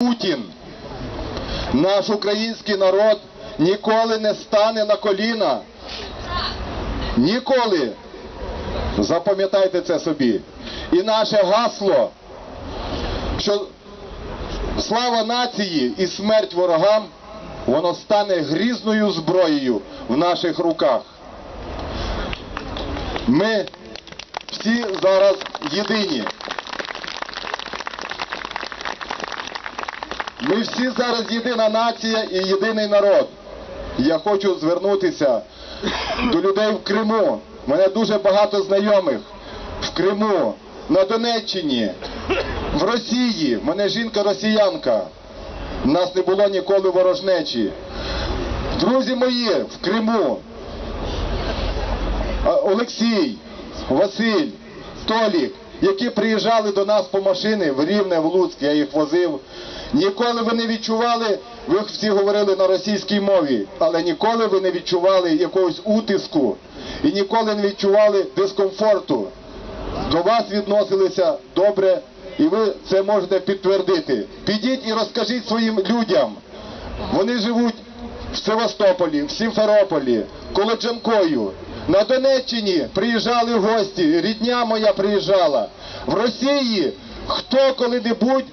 Путін. Наш український народ ніколи не стане на коліна. Ніколи. Запам'ятайте це собі. І наше гасло, що слава нації і смерть ворогам, воно стане грізною зброєю в наших руках. Ми всі зараз єдині. Ми всі зараз єдина нація і єдиний народ. Я хочу звернутися до людей в Криму. У мене дуже багато знайомих в Криму, на Донеччині, в Росії. У мене жінка росіянка. У нас не було ніколи ворожнечі. Друзі мої в Криму. Олексій, Василь, Толік, які приїжджали до нас по машини в Рівне, в Луцьк, я їх возив. Ніколи ви не відчували, ви всі говорили на російській мові, але ніколи ви не відчували якогось утиску і ніколи не відчували дискомфорту. До вас відносилися добре, і ви це можете підтвердити. Підіть і розкажіть своїм людям. Вони живуть в Севастополі, в Сімферополі, коло Джанкою. На Донеччині приїжджали гості, рідня моя приїжджала. В Росії хто коли-небудь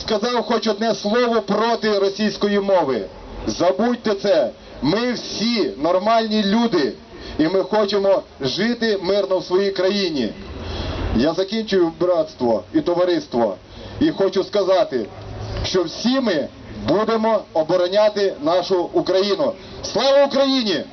сказав хоч одне слово проти російської мови. Забудьте це. Ми всі нормальні люди, і ми хочемо жити мирно в своїй країні. Я закінчую братство і товариство і хочу сказати, що всі ми будемо обороняти нашу Україну. Слава Україні!